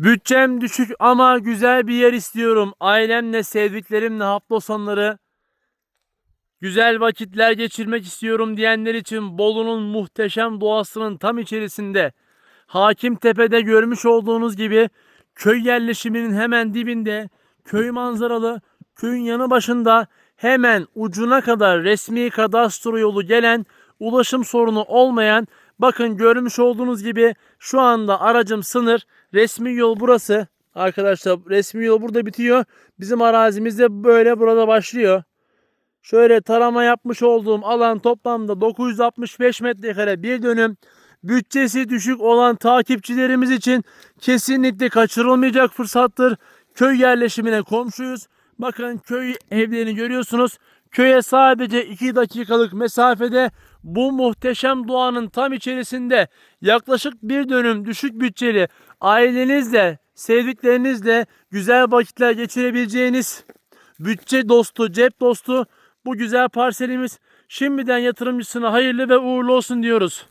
Bütçem düşük ama güzel bir yer istiyorum. Ailemle, sevdiklerimle hafta sonları güzel vakitler geçirmek istiyorum diyenler için Bolu'nun muhteşem doğasının tam içerisinde Hakimtepe'de görmüş olduğunuz gibi köy yerleşiminin hemen dibinde köy manzaralı köyün yanı başında hemen ucuna kadar resmi kadastro yolu gelen ulaşım sorunu olmayan bakın görmüş olduğunuz gibi şu anda aracım sınır resmi yol burası arkadaşlar resmi yol burada bitiyor bizim arazimizde böyle burada başlıyor Şöyle tarama yapmış olduğum alan toplamda 965 metrekare bir dönüm. Bütçesi düşük olan takipçilerimiz için kesinlikle kaçırılmayacak fırsattır. Köy yerleşimine komşuyuz. Bakın köy evlerini görüyorsunuz. Köye sadece 2 dakikalık mesafede bu muhteşem doğanın tam içerisinde yaklaşık bir dönüm düşük bütçeli ailenizle, sevdiklerinizle güzel vakitler geçirebileceğiniz bütçe dostu, cep dostu bu güzel parselimiz şimdiden yatırımcısına hayırlı ve uğurlu olsun diyoruz.